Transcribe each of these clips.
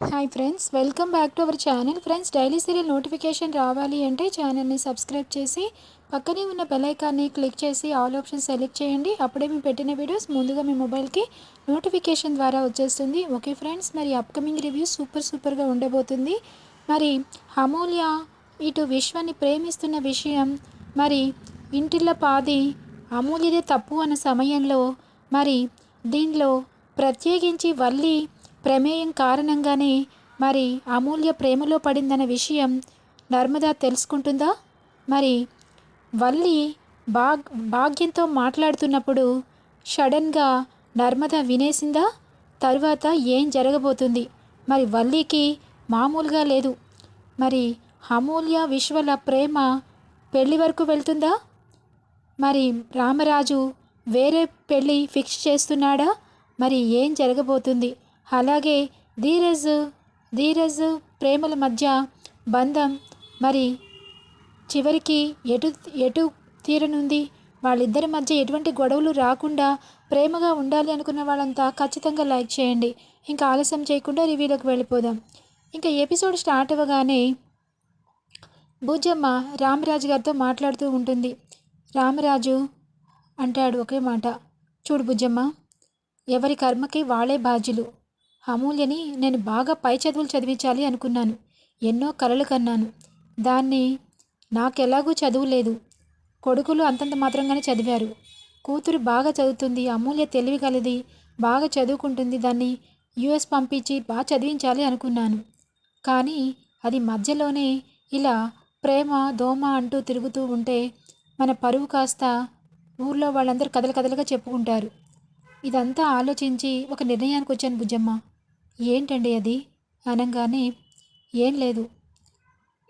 Hi friends welcome back to our channel friends daily serial notification రావాలి అంటే ఛానల్ని subscribe చేసి పక్కనే ఉన్న బెలైకాన్ని క్లిక్ చేసి ఆల్ ఆప్షన్ సెలెక్ట్ చేయండి. అప్పుడే మేము పెట్టిన వీడియోస్ ముందుగా మీ మొబైల్కి నోటిఫికేషన్ ద్వారా వచ్చేస్తుంది. ఓకే ఫ్రెండ్స్ మరి అప్కమింగ్ రివ్యూస్ సూపర్ సూపర్గా ఉండబోతుంది. మరి అమూల్య ఇటు విశ్వాన్ని ప్రేమిస్తున్న విషయం మరి ఇంటిలో పాది అమూల్యదే తప్పు అన్న సమయంలో మరి దీనిలో ప్రత్యేకించి వల్లి ప్రమేయం కారణంగానే మరి అమూల్య ప్రేమలో పడిందన్న విషయం నర్మదా తెలుసుకుంటుందా? మరి వల్లి భాగ్ భాగ్యంతో మాట్లాడుతున్నప్పుడు సడన్గా నర్మద వినేసిందా? తరువాత ఏం జరగబోతుంది? మరి వల్లికి మామూలుగా లేదు. మరి అమూల్య విశ్వల ప్రేమ పెళ్ళి వరకు వెళ్తుందా? మరి రామరాజు వేరే పెళ్ళి ఫిక్స్ చేస్తున్నాడా? మరి ఏం జరగబోతుంది? అలాగే ధీరజ్ ధీరజ్ ప్రేమల మధ్య బంధం మరి చివరికి ఎటు ఎటు తీరనుంది? వాళ్ళిద్దరి మధ్య ఎటువంటి గొడవలు రాకుండా ప్రేమగా ఉండాలి అనుకున్న వాళ్ళంతా ఖచ్చితంగా లైక్ చేయండి. ఇంకా ఆలస్యం చేయకుండా రివ్యూలోకి వెళ్ళిపోదాం. ఇంకా ఎపిసోడ్ స్టార్ట్ అవ్వగానే భూజమ్మ రామరాజు గారితో మాట్లాడుతూ ఉంటుంది. రామరాజు అంటాడు ఒకే మాట. చూడు భుజమ్మ ఎవరి కర్మకి వాళ్ళే బాధ్యులు. అమూల్యని నేను బాగా పై చదువులు చదివించాలి అనుకున్నాను. ఎన్నో కలలు కన్నాను. దాన్ని నాకెలాగూ చదువు లేదు కొడుకులు అంతంత మాత్రంగానే చదివారు. కూతురు బాగా చదువుతుంది. అమూల్య తెలివి కలది బాగా చదువుకుంటుంది. దాన్ని యుఎస్ పంపించి బాగా చదివించాలి అనుకున్నాను. కానీ అది మధ్యలోనే ఇలా ప్రేమ దోమ అంటూ తిరుగుతూ ఉంటే మన పరువు కాస్త ఊర్లో వాళ్ళందరూ కథలు కథలుగా చెప్పుకుంటారు. ఇదంతా ఆలోచించి ఒక నిర్ణయానికి వచ్చాను బుజ్జమ్మ. ఏంటండి అది? అనగానే ఏం లేదు.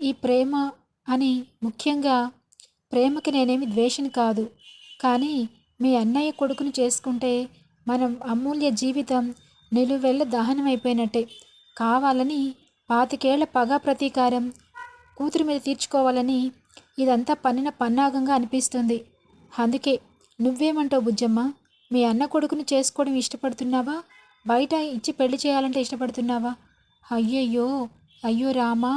ఈ ప్రేమ అని ముఖ్యంగా ప్రేమకి నేనేమి ద్వేషం కాదు. కానీ మీ అన్నయ్య కొడుకును చేసుకుంటే మనం అమూల్య జీవితం నిలువెల్ల దహనం అయిపోయినట్టే కావాలని పాతికేళ్ళ పగ ప్రతీకారం కూతురి మీద తీర్చుకోవాలని ఇదంతా పన్నిన పన్నాగంగా అనిపిస్తుంది. అందుకే నువ్వేమంటావు బుజ్జమ్మ? మీ అన్న కొడుకుని చేసుకోవడం ఇష్టపడుతున్నావా? బయట ఇచ్చి పెళ్ళి చేయాలంటే ఇష్టపడుతున్నావా? అయ్యయ్యో అయ్యో రామా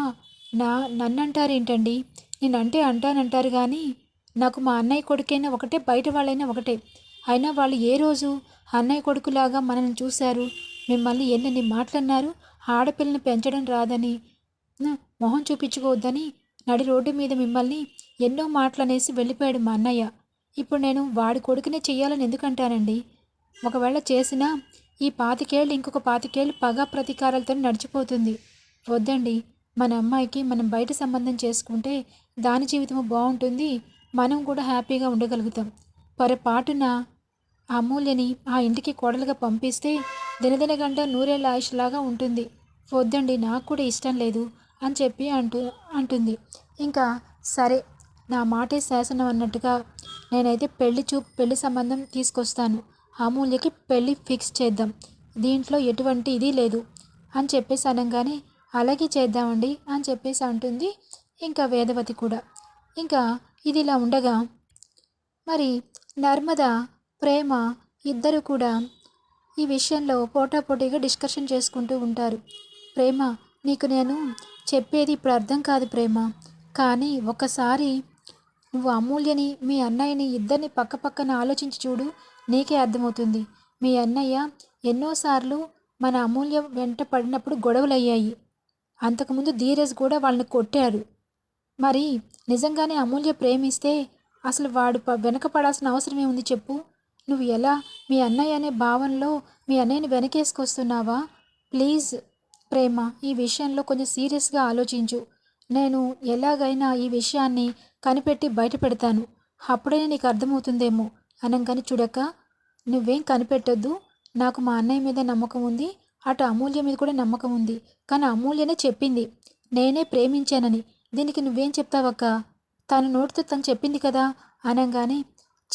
నా నన్నంటారేంటండి? నేనంటే అంటానంటారు కానీ నాకు మా అన్నయ్య కొడుకైనా ఒకటే బయట వాళ్ళైనా ఒకటే. అయినా వాళ్ళు ఏ రోజు అన్నయ్య కొడుకులాగా మనల్ని చూశారు? మిమ్మల్ని ఎన్నెన్ని మాటలన్నారు? ఆడపిల్లని పెంచడం రాదని మొహం చూపించుకోవద్దని నడి రోడ్డు మీద మిమ్మల్ని ఎన్నో మాటలనేసి వెళ్ళిపోయాడు మా అన్నయ్య. ఇప్పుడు నేను వాడి కొడుకునే చెయ్యాలని ఎందుకంటానండి? ఒకవేళ చేసినా ఈ పాతికేళ్ళు ఇంకొక పాతికేళ్ళు పగ ప్రతీకారాలతో నడిచిపోతుంది. వద్దండి మన అమ్మాయికి మనం బయట సంబంధం చేసుకుంటే దాని జీవితము బాగుంటుంది మనం కూడా హ్యాపీగా ఉండగలుగుతాం. పొరపాటున ఆ అమూల్యని ఆ ఇంటికి కోడలుగా పంపిస్తే దినదిన గంట నూరేళ్ళ ఆయుష్లాగా ఉంటుంది. వద్దండి నాకు కూడా ఇష్టం లేదు అని చెప్పి అంటూ అంటుంది. ఇంకా సరే నా మాటే శాసనం అన్నట్టుగా నేనైతే పెళ్ళి చూ పెళ్ళి సంబంధం తీసుకొస్తాను. అమూల్యకి పెళ్ళి ఫిక్స్ చేద్దాం. దీంట్లో ఎటువంటి ఇది లేదు. అని చెప్పేసి అనగానే అలాగే చేద్దామండి అని చెప్పేసి అంటుంది ఇంకా వేదవతి కూడా. ఇంకా ఇది ఇలా ఉండగా మరి నర్మద ప్రేమ ఇద్దరు కూడా ఈ విషయంలో పోటాపోటీగా డిస్కషన్ చేసుకుంటూ ఉంటారు. ప్రేమ నీకు నేను చెప్పేది ఇప్పుడు అర్థం కాదు ప్రేమ. కానీ ఒకసారి నువ్వు అమూల్యని మీ అన్నయ్యని ఇద్దరిని పక్క పక్కన ఆలోచించి చూడు. నీకే అర్థమవుతుంది. మీ అన్నయ్య ఎన్నోసార్లు మన అమూల్య వెంట పడినప్పుడు గొడవలు అయ్యాయి అంతకుముందు ధీరజ్ కూడా వాళ్ళని కొట్టారు. మరి నిజంగానే అమూల్య ప్రేమిస్తే అసలు వాడు ప- వెనక అవసరం ఏముంది చెప్పు? నువ్వు ఎలా మీ అన్నయ్య అనే భావనలో మీ అన్నయ్యని వెనకేసుకొస్తున్నావా? ప్లీజ్ ప్రేమ ఈ విషయంలో కొంచెం సీరియస్గా ఆలోచించు. నేను ఎలాగైనా ఈ విషయాన్ని కనిపెట్టి బయట పెడతాను అప్పుడే నీకు అర్థమవుతుందేమో అనగానే చూడక నువ్వేం కనిపెట్టొద్దు. నాకు మా అన్నయ్య మీద నమ్మకం ఉంది. అటు అమూల్య మీద కూడా నమ్మకం ఉంది. కానీ అమూల్యనే చెప్పింది. నేనే ప్రేమించానని. దీనికి నువ్వేం చెప్తావక్క? తను నోటితో తను చెప్పింది కదా? అనగానే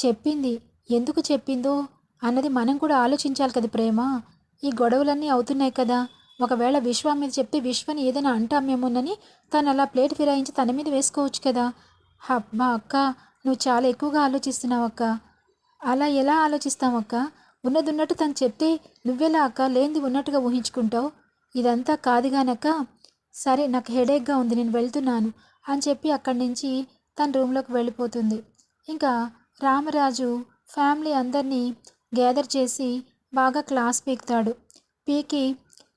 చెప్పింది. ఎందుకు చెప్పిందో? అన్నది మనం కూడా ఆలోచించాలి కదా ప్రేమ. ఈ గొడవలన్నీ అవుతున్నాయి కదా. ఒకవేళ విశ్వ మీద చెప్తే విశ్వని ఏదైనా అంటామేమోనని తను అలా ప్లేట్ ఫిరాయించి తన మీద వేసుకోవచ్చు కదా. అబ్బా అక్క నువ్వు చాలా ఎక్కువగా ఆలోచిస్తున్నావు అక్క అలా ఎలా ఆలోచిస్తామక్క ఉన్నదున్నట్టు తను చెప్తే నువ్వెలా అక్క లేనిది ఉన్నట్టుగా ఊహించుకుంటావు? ఇదంతా కాదుగానక్క. సరే నాకు హెడేక్గా ఉంది నేను వెళ్తున్నాను అని చెప్పి అక్కడి నుంచి తన రూమ్లోకి వెళ్ళిపోతుంది. ఇంకా రామరాజు ఫ్యామిలీ అందరినీ గ్యాదర్ చేసి బాగా క్లాస్ పీకుతాడు. పీకి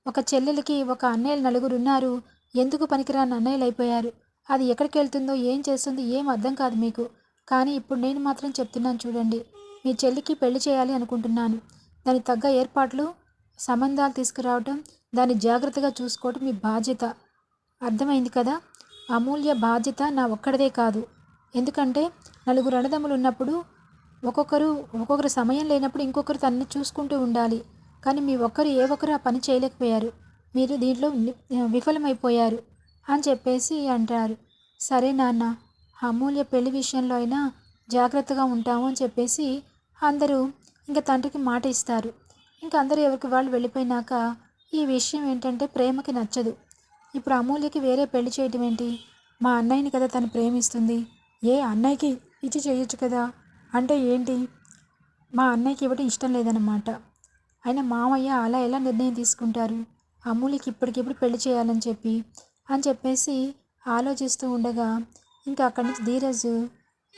ఒక చెల్లెలకి ఒక అన్నయ్యలు నలుగురు ఉన్నారు. ఎందుకు పనికిరాని అన్నయ్యలు అయిపోయారు? అది ఎక్కడికి వెళ్తుందో ఏం చేస్తుందో ఏం అర్థం కాదు మీకు. కానీ ఇప్పుడు నేను మాత్రం చెప్తున్నాను చూడండి. మీ చెల్లికి పెళ్ళి చేయాలి అనుకుంటున్నాను. దానికి తగ్గ ఏర్పాట్లు సంబంధాలు తీసుకురావటం దాన్ని జాగ్రత్తగా చూసుకోవటం మీ బాధ్యత. అర్థమైంది కదా? అమూల్య బాధ్యత నా ఒక్కడిదే కాదు. ఎందుకంటే నలుగురు అన్నదమ్ములు ఉన్నప్పుడు ఒక్కొక్కరు ఒక్కొక్కరు సమయం లేనప్పుడు ఇంకొకరు తనని చూసుకుంటూ ఉండాలి. కానీ మీ ఒక్కరు ఏ ఒక్కరు ఆ పని చేయలేకపోయారు. మీరు దీంట్లో విఫలమైపోయారు అని చెప్పేసి అంటారు. సరే నాన్న అమూల్య పెళ్ళి విషయంలో అయినా జాగ్రత్తగా ఉంటాము అని చెప్పేసి అందరూ ఇంకా తండ్రికి మాట ఇస్తారు. ఇంకా అందరూ ఎవరికి వాళ్ళు వెళ్ళిపోయినాక ఈ విషయం ఏంటంటే ప్రేమకి నచ్చదు. ఇప్పుడు అమూల్యకి వేరే పెళ్ళి చేయటం ఏంటి? మా అన్నయ్యని కదా తను ప్రేమిస్తుంది. ఏ అన్నయ్యకి ఇచ్చి చేయొచ్చు కదా? అంటే ఏంటి? మా అన్నయ్యకి ఇవ్వడం ఇష్టం లేదన్నమాట. అయినా మామయ్య అలా ఎలా నిర్ణయం తీసుకుంటారు? అమూల్యకి ఇప్పటికిప్పుడు పెళ్ళి చేయాలని చెప్పి అని చెప్పేసి ఆలోచిస్తూ ఉండగా ఇంకా అక్కడి నుంచి ధీరజ్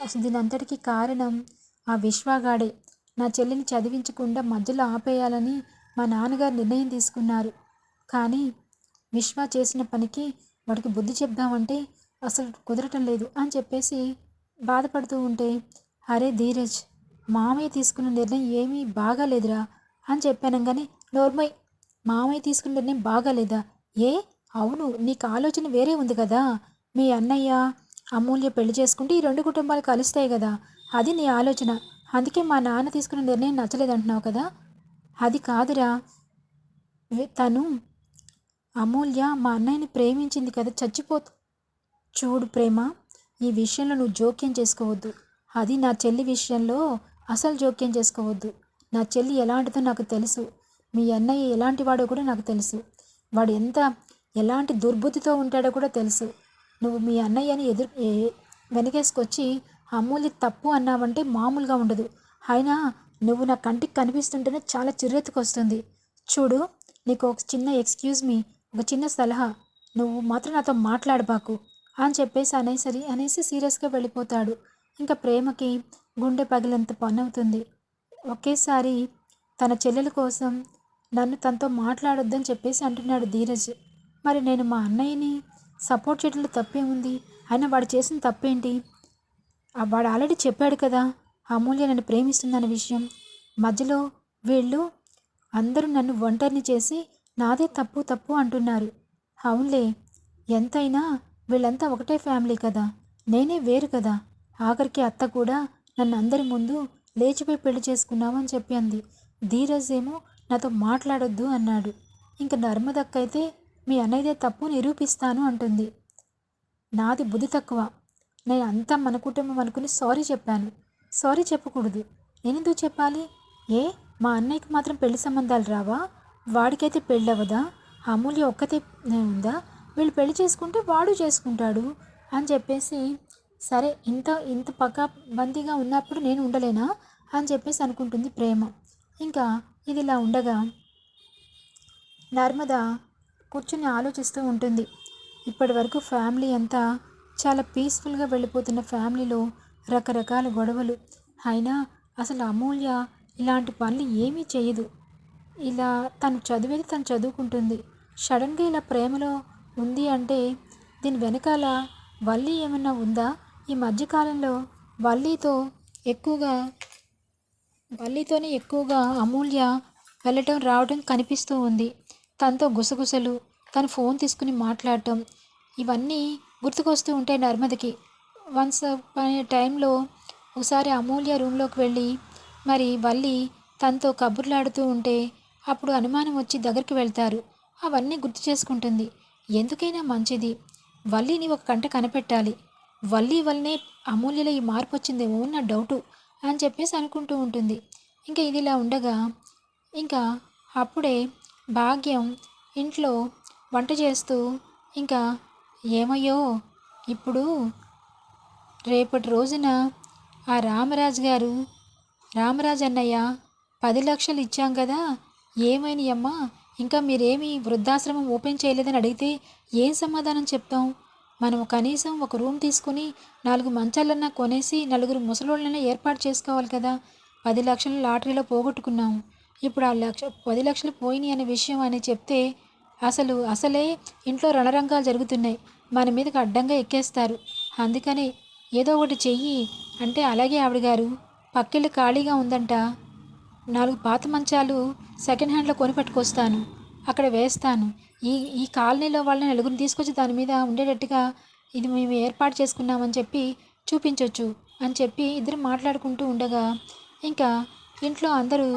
అసలు దీని అంతటికీ కారణం ఆ విశ్వాగాడే. నా చెల్లిని చదివించకుండా మధ్యలో ఆపేయాలని మా నాన్నగారు నిర్ణయం తీసుకున్నారు. కానీ విశ్వ చేసిన పనికి వాడికి బుద్ధి చెప్దామంటే అసలు కుదరటం లేదు అని చెప్పేసి బాధపడుతూ ఉంటే అరే ధీరజ్ మామయ్య తీసుకున్న నిర్ణయం ఏమీ బాగాలేదురా అని చెప్పాను కానీ నోర్మయ్ మామయ్య తీసుకున్న నిర్ణయం బాగాలేదా? ఏ? అవును నీకు ఆలోచన వేరే ఉంది కదా. మీ అన్నయ్య అమూల్య పెళ్ళి చేసుకుంటే ఈ రెండు కుటుంబాలు కలుస్తాయి కదా. అది నీ ఆలోచన. అందుకే మా నాన్న తీసుకున్న నిర్ణయం నచ్చలేదంటున్నావు కదా. అది కాదురా. తను అమూల్య మా అన్నయ్యని ప్రేమించింది కదా. చచ్చిపోతు చూడు ప్రేమ ఈ విషయంలో నువ్వు జోక్యం చేసుకోవద్దు. అది నా చెల్లి విషయంలో అసలు జోక్యం చేసుకోవద్దు. నా చెల్లి ఎలాంటిదో నాకు తెలుసు. మీ అన్నయ్య ఎలాంటి వాడో కూడా నాకు తెలుసు. వాడు ఎంత ఎలాంటి దుర్బుద్ధితో ఉంటాడో కూడా తెలుసు. నువ్వు మీ అన్నయ్యని ఎదురు వెనకేసుకొచ్చి అమూల్య తప్పు అన్నావంటే మామూలుగా ఉండదు. అయినా నువ్వు నా కంటికి కనిపిస్తుంటేనే చాలా చిర్రెత్తుకొస్తుంది. చూడు నీకు ఒక చిన్న ఎక్స్క్యూజ్ మీ ఒక చిన్న సలహా. నువ్వు మాత్రం నాతో మాట్లాడబాకు అని చెప్పేసి అనేసరి అనేసి సీరియస్గా వెళ్ళిపోతాడు. ఇంకా ప్రేమకి గుండె పగిలంత పనవుతుంది. ఒకేసారి తన చెల్లెల కోసం నన్ను తనతో మాట్లాడొద్దని చెప్పేసి అంటున్నాడు ధీరజ్. మరి నేను మా అన్నయ్యని సపోర్ట్ చేయడంలో తప్పేముంది? అయినా వాడు చేసిన తప్పేంటి? వాడు ఆల్రెడీ చెప్పాడు కదా అమూల్య నన్ను ప్రేమిస్తుందన్న విషయం. మధ్యలో వీళ్ళు అందరూ నన్ను ఒంటరిని చేసి నాదే తప్పు తప్పు అంటున్నారు. అవునులే ఎంతైనా వీళ్ళంతా ఒకటే ఫ్యామిలీ కదా నేనే వేరు కదా. ఆఖరికి అత్త కూడా నన్ను అందరి ముందు లేచిపోయి పెళ్ళి చేసుకున్నామని చెప్పి అంది. ధీరజ్ ఏమో నాతో మాట్లాడొద్దు అన్నాడు. ఇంక నర్మదక్కైతే మీ అన్నయ్యదే తప్పు నిరూపిస్తాను అంటుంది. నాది బుద్ధి తక్కువ. నేను అంతా మన కుటుంబం అనుకుని సారీ చెప్పాను. సారీ చెప్పకూడదు. నేనెందుకు చెప్పాలి? ఏ? మా అన్నయ్యకి మాత్రం పెళ్ళి సంబంధాలు రావా? వాడికైతే పెళ్ళి అవ్వదా అమూల్య ఒక్కతే ఉందా? వీళ్ళు పెళ్ళి చేసుకుంటే వాడు చేసుకుంటాడు అని చెప్పేసి సరే ఇంత ఇంత పక్కబందీగా ఉన్నప్పుడు నేను ఉండలేనా? అని చెప్పేసి అనుకుంటుంది ప్రేమ. ఇంకా ఇది ఇలా ఉండగా నర్మద కూర్చుని ఆలోచిస్తూ ఉంటుంది. ఇప్పటి వరకు ఫ్యామిలీ అంతా చాలా పీస్ఫుల్గా వెళ్ళిపోతున్న ఫ్యామిలీలో రకరకాల గొడవలు. అయినా అసలు అమూల్య ఇలాంటి పనులు ఏమీ చేయదు. ఇలా తను చదివేది తను చదువుకుంటుంది. సడన్గా ఇలా ప్రేమలో ఉంది అంటే దీని వెనకాల వల్లి ఏమన్నా ఉందా? ఈ మధ్యకాలంలో వల్లీతో ఎక్కువగా వల్లీతోనే ఎక్కువగా అమూల్య వెళ్ళటం రావడం కనిపిస్తూ ఉంది. తనతో గుసగుసలు తను ఫోన్ తీసుకుని మాట్లాడటం ఇవన్నీ గుర్తుకొస్తూ ఉంటాయి నర్మదకి. వన్స్ అనే టైంలో ఒకసారి అమూల్య రూమ్లోకి వెళ్ళి మరి వల్లి తనతో కబుర్లాడుతూ ఉంటే అప్పుడు అనుమానం వచ్చి దగ్గరికి వెళ్తారు. అవన్నీ గుర్తు చేసుకుంటుంది. ఎందుకైనా మంచిది. వల్లిని ఒక కంట కనిపెట్టాలి. వల్లి వల్లనే అమూల్యలో ఈ మార్పు వచ్చిందేమో నా డౌటు అని చెప్పేసి అనుకుంటూ ఉంటుంది. ఇంకా ఇది ఇలా ఉండగా ఇంకా అప్పుడే భాగ్యం ఇంట్లో వంట చేస్తూ ఇంకా ఏమయ్యో? ఇప్పుడు రేపటి రోజున ఆ రామరాజు గారు రామరాజు అన్నయ్య పది లక్షలు ఇచ్చాం కదా ఏమైనాయమ్మా ఇంకా మీరేమి వృద్ధాశ్రమం ఓపెన్ చేయలేదని అడిగితే ఏం సమాధానం చెప్తాం? మనం కనీసం ఒక రూమ్ తీసుకుని నాలుగు మంచాలన్నా కొనేసి నలుగురు ముసలోళ్ళైనా ఏర్పాటు చేసుకోవాలి కదా. పది లక్షలు లాటరీలో పోగొట్టుకున్నాం. ఇప్పుడు ఆ లక్ష పది లక్షలు పోయినాయి అనే విషయం అని చెప్తే అసలు అసలే ఇంట్లో రణరంగాలు జరుగుతున్నాయి. మన మీదకి అడ్డంగా ఎక్కేస్తారు. అందుకని ఏదో ఒకటి చెయ్యి అంటే అలాగే ఆవిడ గారు. పక్కిళ్ళు ఖాళీగా ఉందంట. నాలుగు పాత మంచాలు సెకండ్ హ్యాండ్లో కొని పట్టుకొస్తాను. అక్కడ వేస్తాను. ఈ ఈ కాలనీలో వాళ్ళని నలుగురిని తీసుకొచ్చి దాని మీద ఉండేటట్టుగా ఇది మేము ఏర్పాటు చేసుకున్నామని చెప్పి చూపించవచ్చు అని చెప్పి ఇద్దరు మాట్లాడుకుంటూ ఉండగా ఇంకా ఇంట్లో అందరూ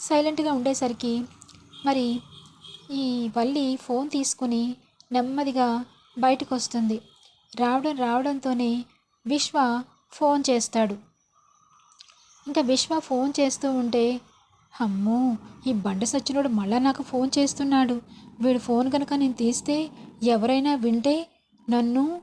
సైలెంట్గా ఉండేసరికి మరి ఈ వల్లి ఫోన్ తీసుకుని నెమ్మదిగా బయటకు వస్తుంది రావడం రావడంతోనే విశ్వ ఫోన్ చేస్తాడు. ఇంకా విశ్వ ఫోన్ చేస్తూ ఉంటే అమ్మో ఈ బండ సచ్చినోడు మళ్ళా నాకు ఫోన్ చేస్తున్నాడు. వీడు ఫోన్ కనుక నేను తీస్తే ఎవరైనా వింటే నన్ను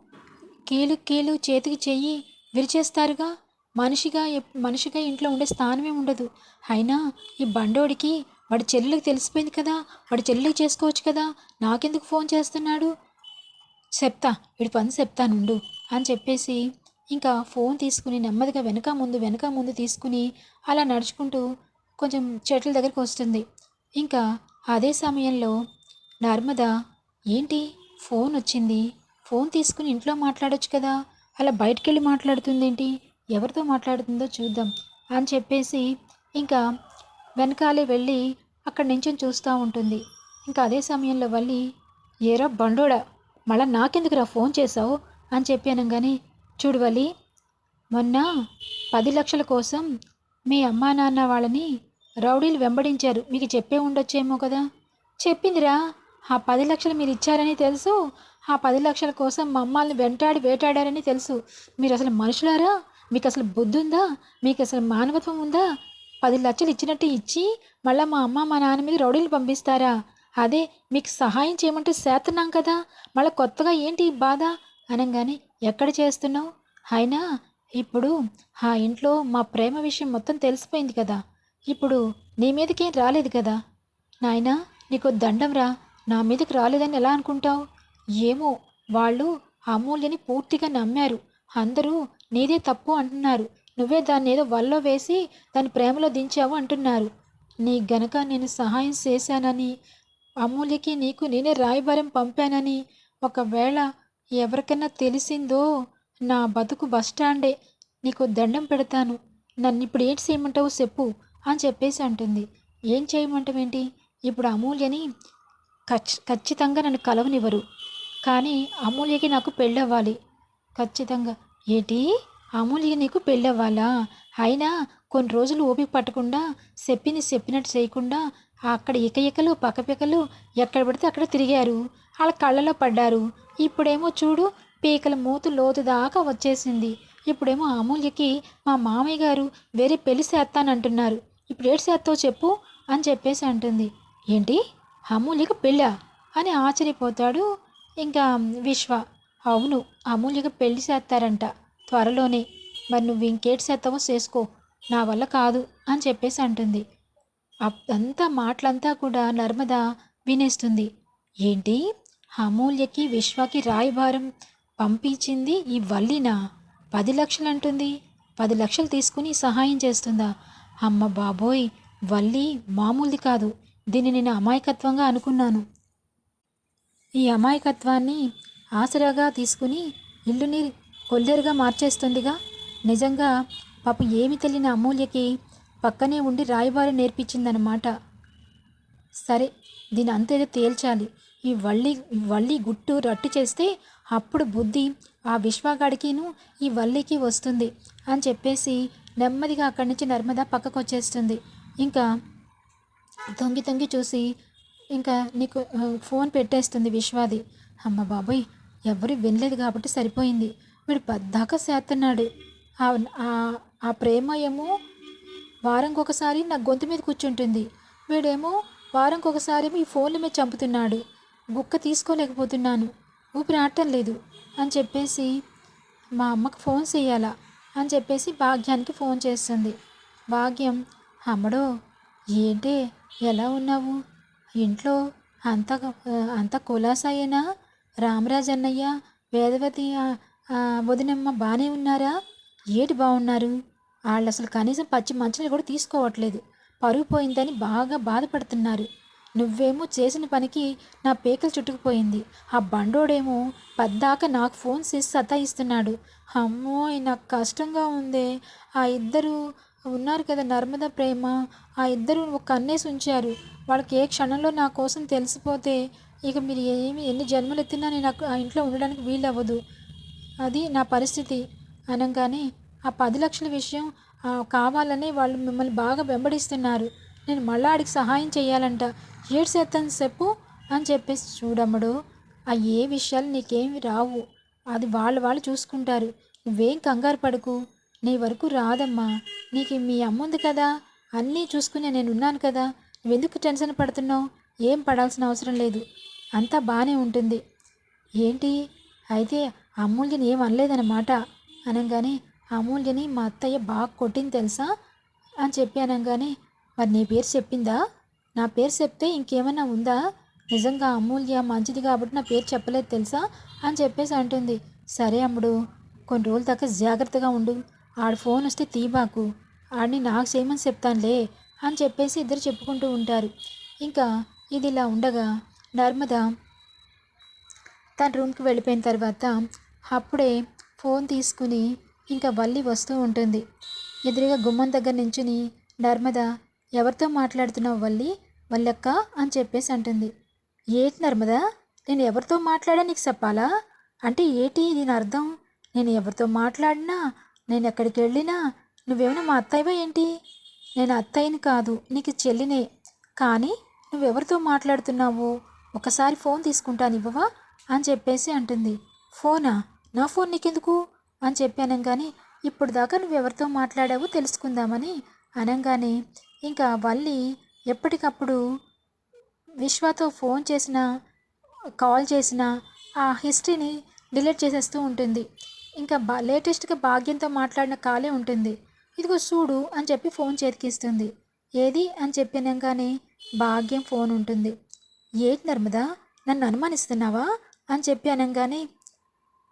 కీలు కీలు చేతికి చెయ్యి విరిచేస్తారుగా. మనిషిగా మనిషిగా ఇంట్లో ఉండే స్థానమే ఉండదు. అయినా ఈ బండోడికి వాడి చెల్లెలకు తెలిసిపోయింది కదా వాడి చెల్లెలు చేసుకోవచ్చు కదా నాకెందుకు ఫోన్ చేస్తున్నాడు? చెప్తా వీడి పని చెప్తానుండు అని చెప్పేసి ఇంకా ఫోన్ తీసుకుని నెమ్మదిగా వెనక ముందు వెనక ముందు తీసుకుని అలా నడుచుకుంటూ కొంచెం చెట్ల దగ్గరికి వస్తుంది. ఇంకా అదే సమయంలో నర్మద ఏంటి? ఫోన్ వచ్చింది. ఫోన్ తీసుకుని ఇంట్లో మాట్లాడొచ్చు కదా అలా బయటికి వెళ్ళి మాట్లాడుతుందేంటి? ఎవరితో మాట్లాడుతుందో చూద్దాం అని చెప్పేసి ఇంకా వెనకాలే వెళ్ళి అక్కడి నుంచి చూస్తూ ఉంటుంది. ఇంకా అదే సమయంలో వల్లి ఏరా బండోడా మళ్ళా నాకెందుకురా ఫోన్ చేశావు? అని చెప్పాను కానీ చూడు వల్లి మొన్న పది లక్షల కోసం మీ అమ్మా నాన్న వాళ్ళని రౌడీలు వెంబడించారు. మీకు చెప్పే ఉండొచ్చేమో కదా? చెప్పిందిరా ఆ పది లక్షలు మీరు ఇచ్చారని తెలుసు. ఆ పది లక్షల కోసం మమ్మల్ని వెంటాడి వేటాడారని తెలుసు. మీరు అసలు మనుషులారా? మీకు అసలు బుద్ధి ఉందా మీకు అసలు మానవత్వం ఉందా? పది లక్షలు ఇచ్చినట్టు ఇచ్చి మళ్ళీ మా అమ్మ మా నాన్న మీద రౌడీలు పంపిస్తారా? అదే మీకు సహాయం చేయమంటే చేస్తున్నాం కదా మళ్ళీ కొత్తగా ఏంటి బాధ? అనగానే ఎక్కడ చేస్తున్నావు? అయినా ఇప్పుడు ఆ ఇంట్లో మా ప్రేమ విషయం మొత్తం తెలిసిపోయింది కదా ఇప్పుడు నీ మీదకేం రాలేదు కదా. నాయనా నీకు దండం రా నా మీదకి రాలేదని ఎలా అనుకుంటావు? ఏమో వాళ్ళు అమూల్యని పూర్తిగా నమ్మారు అందరూ నీదే తప్పు అంటున్నారు నువ్వే దాన్ని ఏదో వల్లో వేసి దాని ప్రేమలో దించావు అంటున్నారు. నీ గనక నేను సహాయం చేశానని అమూల్యకి నీకు నేనే రాయబారం పంపానని ఒకవేళ ఎవరికైనా తెలిసిందో నా బతుకు బస్టాండే నీకు దండం పెడతాను. నన్ను ఇప్పుడు ఏంటి చేయమంటావు చెప్పు అని చెప్పేసి అంటుంది. ఏం చేయమంటావేంటి? ఇప్పుడు అమూల్యని ఖచ్ ఖచ్చితంగా నన్ను కలవనివ్వరు. కానీ అమూల్యకి నాకు పెళ్ళవ్వాలి. ఖచ్చితంగా. ఏంటి? అమూల్య నీకు పెళ్ళవ్వాలా? అయినా కొన్ని రోజులు ఓపిక పట్టకుండా చెప్పింది చెప్పినట్టు చేయకుండా అక్కడ ఇకయికలు పక్కపికలు ఎక్కడ పడితే అక్కడ తిరిగారు. వాళ్ళ కళ్ళలో పడ్డారు. ఇప్పుడేమో చూడు పీకల మూతు లోతు దాకా వచ్చేసింది. ఇప్పుడేమో అమూల్యకి మా మామయ్య గారు వేరే పెళ్ళి చేస్తానంటున్నారు. ఇప్పుడు ఏడు చేస్తావు చెప్పు అని చెప్పేసి అంటుంది. ఏంటి? అమూల్యకు పెళ్ళా? అని ఆశ్చర్యపోతాడు ఇంకా విశ్వ. అవును అమూల్యకు పెళ్ళి చేస్తారంట. త్వరలోనే. మరి నువ్వు ఇంకేటి శాతమో చేసుకో? నా వల్ల కాదు అని చెప్పేసి అంటుంది. అంతా మాటలంతా కూడా నర్మద వినేస్తుంది. ఏంటి? అమూల్యకి విశ్వకి రాయిభారం పంపించింది ఈ వల్లినా? పది లక్షలు అంటుంది పది లక్షలు తీసుకుని సహాయం చేస్తుందా? అమ్మ బాబోయ్! వల్లి మామూలుది కాదు. దీన్ని నేను అమాయకత్వంగా అనుకున్నాను. ఈ అమాయకత్వాన్ని ఆసరాగా తీసుకుని ఇల్లుని కొల్లేరుగా మార్చేస్తుందిగా. నిజంగా పాపం ఏమి తెలియని అమూల్యకి పక్కనే ఉండి రాయబారి నేర్పించిందనమాట సరే దీని అంతేదో తేల్చాలి. ఈ వల్లి వల్లి గుట్టు రట్టు చేస్తే అప్పుడు బుద్ధి ఆ విశ్వగాడికిను ఈ వల్లికి వస్తుంది అని చెప్పేసి నెమ్మదిగా అక్కడి నుంచి నర్మద పక్కకు వచ్చేస్తుంది ఇంకా తొంగి తొంగి చూసి ఇంకా నీకు ఫోన్ పెట్టేస్తుంది విశ్వాది. అమ్మ బాబోయ్ ఎవరు వినలేదు కాబట్టి సరిపోయింది. వీడు పద్దాక చేస్తున్నాడు ఆ- ప్రేమ ఏమో వారంకి ఒకసారి నా గొంతు మీద కూర్చుంటుంది. వీడేమో వారంకి ఒకసారి ఈ ఫోన్ల మీద చంపుతున్నాడు. గుక్క తీసుకోలేకపోతున్నాను. ఊపిరి ఆడటం లేదు. అని చెప్పేసి మా అమ్మకు ఫోన్ చేయాలా. అని చెప్పేసి భాగ్యానికి ఫోన్ చేస్తుంది. భాగ్యం అమ్మడో ఏంటే ఎలా ఉన్నావు? ఇంట్లో అంత అంత కులాసాయేనా రామరాజు అన్నయ్య వేదవతి వదినమ్మ బాగానే ఉన్నారా? ఏటి బాగున్నారు వాళ్ళు అసలు కనీసం పచ్చి మంచినీళ్ళు కూడా తీసుకోవట్లేదు. పరుగు పోయిందని బాగా బాధపడుతున్నారు. నువ్వేమో చేసిన పనికి నా పేకలు చుట్టుకుపోయింది. ఆ బండోడేమో పద్దాక నాకు ఫోన్ చేసి సతాయిస్తున్నాడు. అమ్మో నాకు కష్టంగా ఉందే. ఆ ఇద్దరు ఉన్నారు కదా నర్మద ప్రేమ? ఆ ఇద్దరు ఒక కన్నేసి ఉంచారు. వాళ్ళకి ఏ క్షణంలో నా కోసం తెలిసిపోతే ఇక మీరు ఏమి ఎన్ని జన్మలు ఎత్తినా నేను ఆ ఇంట్లో ఉండడానికి వీలవ్వదు. అది నా పరిస్థితి అనగానే ఆ పది లక్షల విషయం కావాలని వాళ్ళు మిమ్మల్ని బాగా వెంబడిస్తున్నారు. నేను మళ్ళా ఆడికి సహాయం చేయాలంట. ఏడు శాతం చెప్పు అని చెప్పేసి చూడమ్మడు. ఆ ఏ విషయాలు నీకేమి రావు. అది వాళ్ళు వాళ్ళు చూసుకుంటారు. నువ్వేం కంగారు పడకు. నీ వరకు రాదమ్మా. నీకు మీ అమ్మ ఉంది కదా. అన్నీ చూసుకునే నేను ఉన్నాను కదా. నువ్వెందుకు టెన్షన్ పడుతున్నావు? ఏం పడాల్సిన అవసరం లేదు. అంతా బాగానే ఉంటుంది. ఏంటి? అయితే అమూల్యని ఏం అనలేదన్నమాట. అనగానే అమూల్యని మా అత్తయ్య బాగా కొట్టింది తెలుసా? అని చెప్పి అనగానే మరి నీ పేరు చెప్పిందా? నా పేరు చెప్తే ఇంకేమైనా ఉందా? నిజంగా అమూల్య మంచిది కాబట్టి నా పేరు చెప్పలేదు తెలుసా? అని చెప్పేసి అంటుంది. సరే అమ్ముడు కొన్ని రోజుల దాకా జాగ్రత్తగా ఉండు. ఆడ ఫోన్ వస్తే తీబాకు ఆడిని నాకు చేయమని చెప్తానులే అని చెప్పేసి ఇద్దరు చెప్పుకుంటూ ఉంటారు. ఇంకా ఇది ఇలా ఉండగా నర్మద తన రూమ్కి వెళ్ళిపోయిన తర్వాత అప్పుడే ఫోన్ తీసుకుని ఇంకా వల్లి వస్తూ ఉంటుంది. ఎదురుగా గుమ్మం దగ్గర నించుని నర్మద ఎవరితో మాట్లాడుతున్నావు వల్లి? వల్లక్క అని చెప్పేసి అంటుంది. ఏంటి నర్మద నేను ఎవరితో మాట్లాడా నీకు చెప్పాలా? అంటే ఏంటి దీని అర్థం? నేను ఎవరితో మాట్లాడినా నేను ఎక్కడికి వెళ్ళినా నువ్వేమైనా మా అత్తయ్యవా ఏంటి? నేను అత్తయ్యని కాదు నీకు చెల్లినే. కానీ నువ్వెవరితో మాట్లాడుతున్నావు? ఒకసారి ఫోన్ తీసుకుంటాను ఇవ్వవా అని చెప్పేసి అంటుంది. ఫోనా? నా ఫోన్ నీకెందుకు? అని చెప్పి కానీ ఇప్పుడు దాకా నువ్వెవరితో మాట్లాడావో తెలుసుకుందామని అనగానే ఇంకా వల్లి ఎప్పటికప్పుడు విశ్వతో ఫోన్ చేసిన కాల్ చేసిన ఆ హిస్టరీని డిలీట్ చేసేస్తూ ఉంటుంది. ఇంకా బా లేటెస్ట్గా భాగ్యంతో మాట్లాడిన కాలే ఉంటుంది. ఇదిగో చూడు అని చెప్పి ఫోన్ చేతికిస్తుంది. ఏది? అని చెప్పినాగానే భాగ్యం ఫోన్ ఉంటుంది. ఏంటి నర్మదా? నన్ను అనుమానిస్తున్నావా? అని చెప్పి అనగానే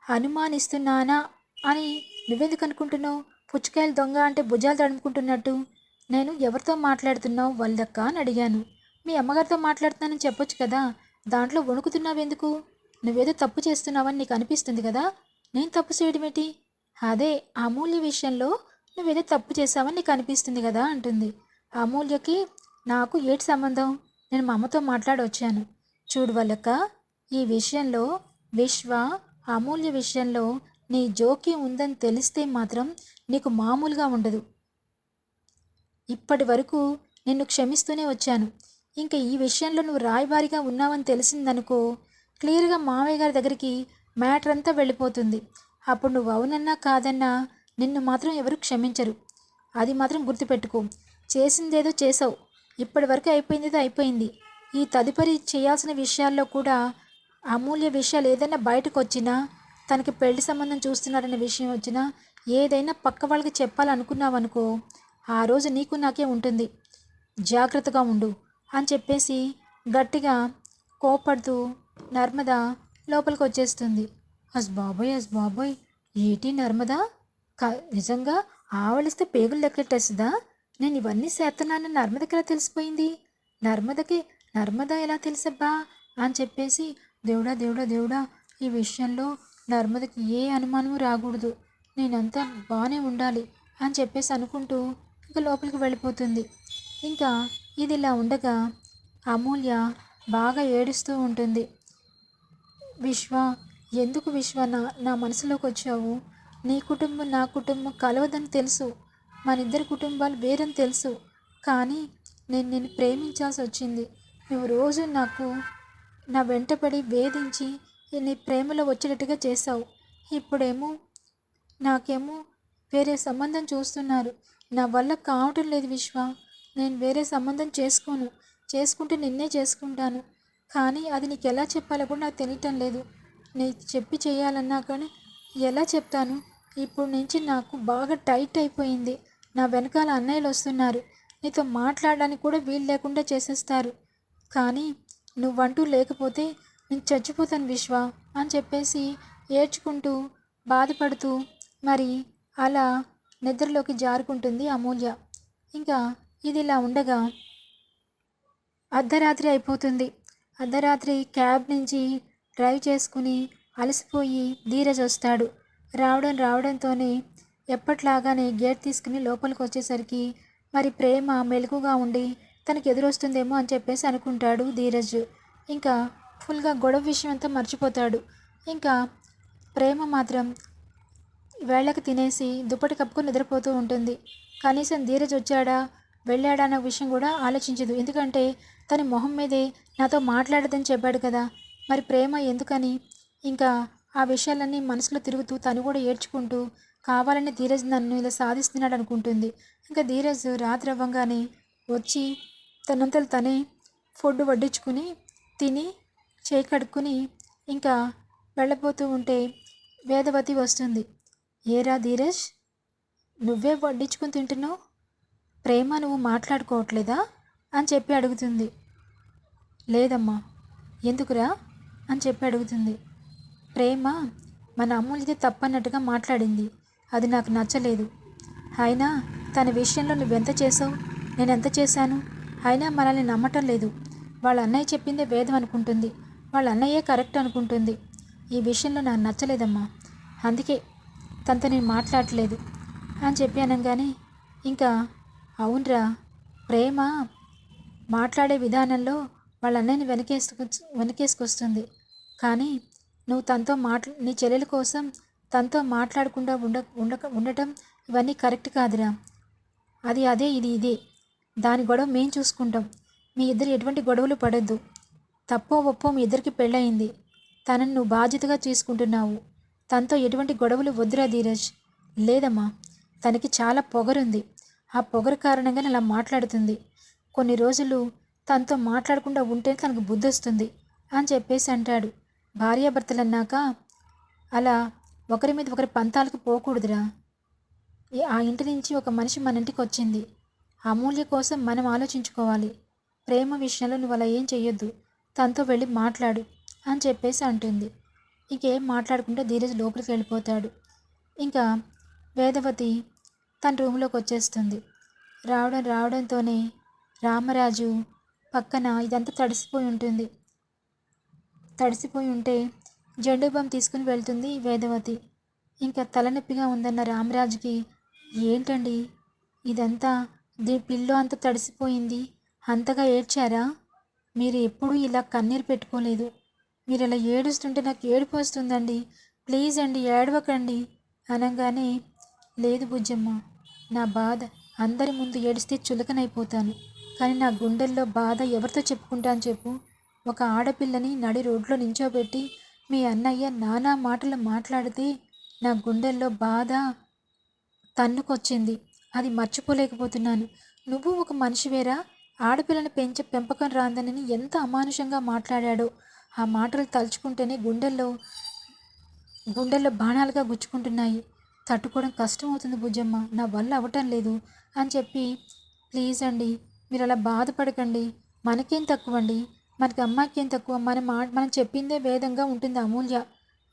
అనుమానిస్తున్నానా అని నువ్వెందుకు అనుకుంటున్నావు? పుచ్చకాయలు దొంగ అంటే భుజాలు తడుముకుంటున్నట్టు. నేను ఎవరితో మాట్లాడుతున్నావు వల్దక్క అని అడిగాను. మీ అమ్మగారితో మాట్లాడుతున్నానని చెప్పొచ్చు కదా. దాంట్లో వణుకుతున్నావెందుకు? నువ్వేదో తప్పు చేస్తున్నావని నీకు అనిపిస్తుంది కదా. నేను తప్పు చేయడమేటి? అదే అమూల్య విషయంలో నువ్వేదో తప్పు చేసావని నీకు అనిపిస్తుంది కదా అంటుంది. అమూల్యకి నాకు ఏటి సంబంధం? నేను మా అమ్మతో మాట్లాడొచ్చాను. చూడు వాళ్ళక్క ఈ విషయంలో విశ్వ అమూల్య విషయంలో నీ జోక్యం ఉందని తెలిస్తే మాత్రం నీకు మామూలుగా ఉండదు. ఇప్పటి వరకు నిన్ను క్షమిస్తూనే వచ్చాను. ఇంకా ఈ విషయంలో నువ్వు రాయబారిగా ఉన్నావని తెలిసిందనుకో క్లియర్గా మావయ్య గారి దగ్గరికి మ్యాటర్ అంతా వెళ్ళిపోతుంది. అప్పుడు నువ్వు అవునన్నా కాదన్నా నిన్ను మాత్రం ఎవరు క్షమించరు. అది మాత్రం గుర్తుపెట్టుకో. చేసిందేదో చేసావు. ఇప్పటి వరకు అయిపోయిందేదో అయిపోయింది. ఈ తదుపరి చేయాల్సిన విషయాల్లో కూడా అమూల్య విషయాలు ఏదైనా బయటకు వచ్చినా తనకి పెళ్ళి సంబంధం చూస్తున్నారనే విషయం వచ్చినా ఏదైనా పక్క వాళ్ళకి చెప్పాలనుకున్నావనుకో ఆ రోజు నీకు నాకే ఉంటుంది. జాగ్రత్తగా ఉండు అని చెప్పేసి గట్టిగా కోపడుతూ నర్మద లోపలికి వచ్చేస్తుంది అస్ బాబోయ్ అస్ బాబోయ్ ఏటి నర్మద? క నిజంగా ఆవలిస్తే పేగులు లెక్కెట్టేస్తుందా? నేను ఇవన్నీ చేస్తున్నానని నర్మదకి ఎలా తెలిసిపోయింది? నర్మదకి నర్మద ఎలా తెలుసబ్బా? అని చెప్పేసి దేవుడా దేవుడా దేవుడా ఈ విషయంలో నర్మదకి ఏ అనుమానము రాకూడదు. నేనంతా బాగానే ఉండాలి అని చెప్పేసి అనుకుంటూ ఇంకా లోపలికి వెళ్ళిపోతుంది. ఇంకా ఇది ఇలా ఉండగా అమూల్య బాగా ఏడుస్తూ ఉంటుంది. విశ్వ ఎందుకు విశ్వ నా నా మనసులోకి వచ్చావు? నీ కుటుంబం నా కుటుంబం కలవదని తెలుసు. మన ఇద్దరి కుటుంబాలు వేరని తెలుసు. కానీ నేను నిన్ను ప్రేమించాల్సి వచ్చింది. నువ్వు రోజు నాకు నా వెంటపడి వేధించి నీ ప్రేమలో వచ్చేటట్టుగా చేశావు. ఇప్పుడేమో నాకేమో వేరే సంబంధం చూస్తున్నారు. నా వల్ల కావటం లేదు విశ్వ. నేను వేరే సంబంధం చేసుకోను. చేసుకుంటే నిన్నే చేసుకుంటాను. కానీ అది నీకు ఎలా చెప్పాలో కూడా నాకు తెలియటం లేదు. నీకు చెప్పి చేయాలన్నా కానీ ఎలా చెప్తాను? ఇప్పుడు నుంచి నాకు బాగా టైట్ అయిపోయింది. నా వెనకాల అన్నయ్యలు వస్తున్నారు. నీతో మాట్లాడడానికి కూడా వీలు లేకుండా చేసేస్తారు. కానీ నువ్వంటూ లేకపోతే నేను చచ్చిపోతాను విశ్వ అని చెప్పేసి ఏడ్చుకుంటూ బాధపడుతూ మరి అలా నిద్రలోకి జారుకుంటుంది అమూల్య. ఇంకా ఇది ఇలా ఉండగా అర్ధరాత్రి అయిపోతుంది. అర్ధరాత్రి క్యాబ్ నుంచి డ్రైవ్ చేసుకుని అలసిపోయి ధీరజ్ వస్తాడు. రావడం రావడంతోనే ఎప్పట్లాగానే గేట్ తీసుకుని లోపలికి వచ్చేసరికి మరి ప్రేమ మెలకుగా ఉండి తనకి ఎదురొస్తుందేమో అని చెప్పేసి అనుకుంటాడు ధీరజ్. ఇంకా ఫుల్గా గొడవ విషయం అంతా మర్చిపోతాడు. ఇంకా ప్రేమ మాత్రం వేళ్ళకి తినేసి దుప్పటి కప్పుకొని నిద్రపోతూ ఉంటుంది. కనీసం ధీరజ్ వచ్చాడా వెళ్ళాడా అన్న విషయం కూడా ఆలోచించదు. ఎందుకంటే తన మొహం మీదే నాతో మాట్లాడదని చెప్పాడు కదా. మరి ప్రేమ ఎందుకని? ఇంకా ఆ విషయాలన్నీ మనసులో తిరుగుతూ తను కూడా ఏడ్చుకుంటూ కావాలని ధీరజ్ నన్ను ఇలా సాధిస్తున్నాడు అనుకుంటుంది ఇంకా ధీరజ్ రాత్రి అవ్వగానే వచ్చి తనంతలు తనే ఫుడ్ వడ్డించుకుని తిని చేయి కడుక్కుని ఇంకా వెళ్ళబోతూ ఉంటే వేదవతి వస్తుంది. ఏరా ధీరజ్ నువ్వే వడ్డించుకుని తింటున్నావు? ప్రేమ నువ్వు మాట్లాడుకోవట్లేదా? అని చెప్పి అడుగుతుంది. లేదమ్మా ఎందుకురా? అని చెప్పి అడుగుతుంది. ప్రేమ మన అమ్ములది తప్పన్నట్టుగా మాట్లాడింది. అది నాకు నచ్చలేదు. అయినా తన విషయంలో నువ్వెంత చేసావు నేను ఎంత చేశాను? అయినా మనల్ని నమ్మటం లేదు. వాళ్ళ అన్నయ్య చెప్పిందే వేదం అనుకుంటుంది. వాళ్ళ అన్నయ్యే కరెక్ట్ అనుకుంటుంది. ఈ విషయంలో నాకు నచ్చలేదమ్మా. అందుకే తనతో నేను మాట్లాడలేదు అని చెప్పాను కానీ ఇంకా అవునరా ప్రేమ మాట్లాడే విధానంలో వాళ్ళ అన్నయ్యని వెనకేసుకు వెనకేసుకొస్తుంది. కానీ నువ్వు తనతో మాట్లా నీ చెల్లెల కోసం తనతో మాట్లాడకుండా ఉండ ఉండక ఉండటం ఇవన్నీ కరెక్ట్ కాదురా. అది అదే ఇది ఇదే. దాని గొడవ మేం చూసుకుంటాం. మీ ఇద్దరు ఎటువంటి గొడవలు పడద్దు. తప్పో ఒప్పో మీ ఇద్దరికి పెళ్ళయింది. తనను నువ్వు బాధ్యతగా తీసుకుంటున్నావు తనతో ఎటువంటి గొడవలు వద్దురా ధీరజ్. లేదమ్మా తనకి చాలా పొగరుంది. ఆ పొగరు కారణంగా అలా మాట్లాడుతుంది. కొన్ని రోజులు తనతో మాట్లాడకుండా ఉంటే తనకు బుద్ధి వస్తుంది అని చెప్పేసి అంటాడు. భార్యాభర్తలు అన్నాక అలా ఒకరి మీద ఒకరి పంతాలకు పోకూడదురా. ఆ ఇంటి నుంచి ఒక మనిషి మన ఇంటికి వచ్చింది. అమూల్య కోసం మనం ఆలోచించుకోవాలి. ప్రేమ విషయంలో నువ్వు అలా ఏం చెయ్యొద్దు. తనతో వెళ్ళి మాట్లాడు అని చెప్పేసి అంటుంది. ఇంకేం మాట్లాడుకుంటే ధీరజ్ లోపలికి వెళ్ళిపోతాడు. ఇంకా వేదవతి తన రూమ్లోకి వచ్చేస్తుంది. రావడం రావడంతోనే రామరాజు పక్కన ఇదంతా తడిసిపోయి ఉంటుంది. తడిసిపోయి ఉంటే జెండు బామ్ తీసుకుని వెళ్తుంది వేదవతి. ఇంకా తలనొప్పిగా ఉందన్న రామరాజుకి ఏంటండి? ఇదంతా దీని పిల్లో అంత తడిసిపోయింది. అంతగా ఏడ్చారా? మీరు ఎప్పుడూ ఇలా కన్నీరు పెట్టుకోలేదు. మీరు ఇలా ఏడుస్తుంటే నాకు ఏడుపు వస్తుందండి. ప్లీజ్ అండి ఏడవకండి అనగానే లేదు బుజ్జమ్మ నా బాధ అందరి ముందు ఏడిస్తే చులకనైపోతాను. కానీ నా గుండెల్లో బాధ ఎవరితో చెప్పుకుంటాను చెప్పు? ఒక ఆడపిల్లని నడి రోడ్లో నించోబెట్టి మీ అన్నయ్య నానా మాటలు మాట్లాడితే నా గుండెల్లో బాధ తన్నుకొచ్చింది. అది మర్చిపోలేకపోతున్నాను. నువ్వు ఒక మనిషివేరా ఆడపిల్లని పెంచే పెంపకం రాందని ఎంత అమానుషంగా మాట్లాడాడో. ఆ మాటలు తలుచుకుంటేనే గుండెల్లో గుండెల్లో బాణాలుగా గుచ్చుకుంటున్నాయి. తట్టుకోవడం కష్టం అవుతుంది బుజ్జమ్మ నా వల్ల అవ్వటం లేదు అని చెప్పి ప్లీజ్ అండి మీరు అలా బాధపడకండి. మనకేం తక్కువ అండి మనకి అమ్మాయికి ఏం తక్కువ మా మనం చెప్పిందే వేదంగా ఉంటుంది అమూల్య.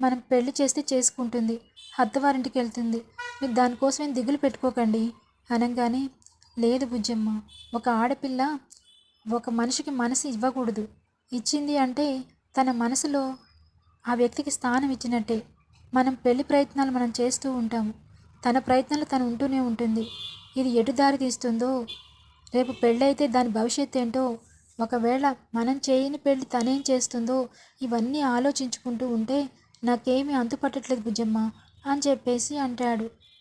మనం పెళ్ళి చేస్తే చేసుకుంటుంది. అత్తవారింటికి వెళ్తుంది మీరు దానికోసం ఏం దిగులు పెట్టుకోకండి. అనగానే లేదు బుజ్జమ్మ ఒక ఆడపిల్ల ఒక మనిషికి మనసు ఇవ్వకూడదు. ఇచ్చింది అంటే తన మనసులో ఆ వ్యక్తికి స్థానం ఇచ్చినట్టే. మనం పెళ్ళి ప్రయత్నాలు మనం చేస్తూ ఉంటాము. తన ప్రయత్నాలు తను ఉంటూనే ఉంటుంది. ఇది ఎటు దారి తీస్తుందో? రేపు పెళ్ళైతే దాని భవిష్యత్తు ఏంటో? ఒకవేళ మనం చేయని పెళ్ళి తనేం చేస్తుందో? ఇవన్నీ ఆలోచించుకుంటూ ఉంటే నాకేమీ అంతుపట్టట్లేదు బుజ్జమ్మ అని చెప్పేసి అంటాడు.